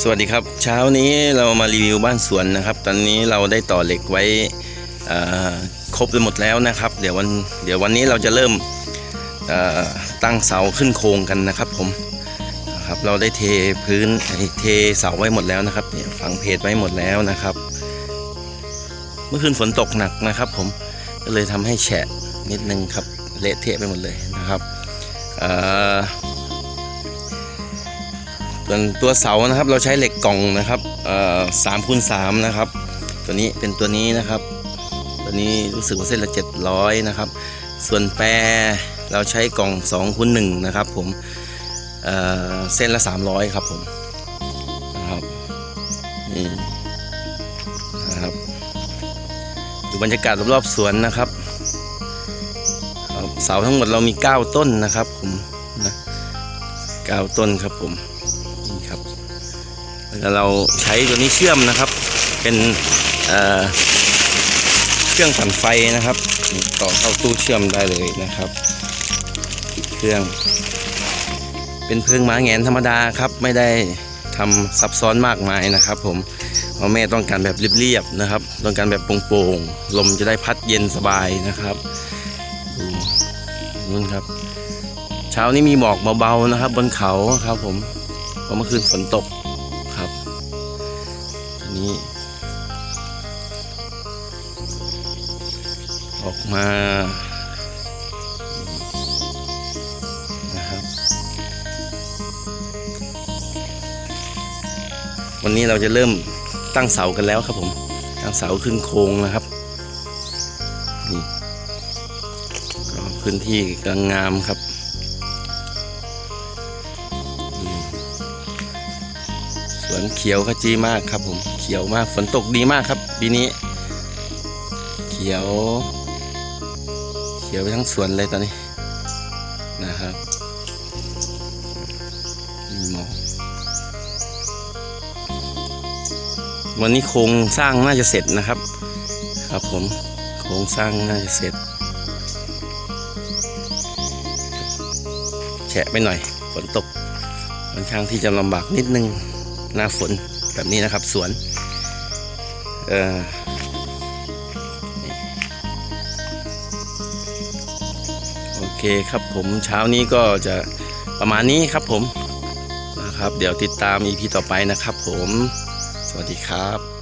สวัสดีครับ เช้านี้เรามารีวิวบ้านสวนนะครับ ตอนนี้เราได้ต่อเหล็กไว้ครบไปหมดแล้วนะครับ เดี๋ยววันเดี๋ยววันนี้เราจะเริ่มตั้งเสาขึ้นโครงกันนะครับผมครับเราได้เทพื้นเทเสาไว้หมดแล้วนะครับเนี่ยฝังเพจไว้หมดแล้วนะครับ เมื่อคืนฝนตกหนักนะครับ ผมก็เลยทำให้แฉะนิดนึงครับเละเทะไปหมดเลยนะครับเอ่อ ส่วนตัวเสานะครับเราใช้เหล็กกล่องนะครับสามคูณสามนะครับ ตัวนี้เป็นตัวนี้นะครับ ตัวนี้รู้สึกว่าเส้นละเจ็ดร้อยนะครับ ส่วนแปรเราใช้กล่องสองคูณหนึ่งนะครับ ผมเเส้นละสามร้อยครับผมนะครับนี่นะครับดูบรรยากาศรอบๆสวนนะครับเสาทั้งหมดเรามี 9 ต้นนะครับผมนะเก้าต้นครับผม นี่ครับแล้วเราใช้ตัวนี้เชื่อมนะครับ เป็นเเครื่องปั่นไฟนะครับ ต่อเข้าตู้เชื่อมได้เลยนะครับ เครื่อง เป็นเพิงหมาแงนธรรมดาครับ ไม่ได้ทำซับซ้อนมากมายนะครับ ผมเพราะแม่ต้องการแบบเรียบๆนะครับ ต้องการแบบโปร่งๆลมจะได้พัดเย็นสบายนะครับนู่นครับ เช้านี้มีหมอกเบาๆนะครับ บนเขาครับผม ราะเมื่อคืนฝนตกครับอันนี้ ออกมานะครับ วันนี้เราจะเริ่มตั้งเสากันแล้วครับผม ตั้งเสาขึ้นโครงนะครับนี่ก็พื้นที่กลังงามครับ วนเขียวขจีมากครับผมเขียวมากฝนตกดีมากครับปีนี้ เขียว เขียวไปทั้งสวนเลยตอนนี้นะครับมีหมอกวันนี้โครงสร้างน่าจะเสร็จนะครับ ครับผมโครงสร้างน่าจะเสร็จ แฉะไปหน่อยฝนตกค่อนข้างที่จะลำบากนิดนึง หน้าฝนแบบนี้นะครับ สวน เออโอเคครับผมเช้านี้ก็จะประมาณนี้ครับผมนะครับ เดี๋ยวติดตามอีพีต่อไปนะครับผม สวัสดีครับ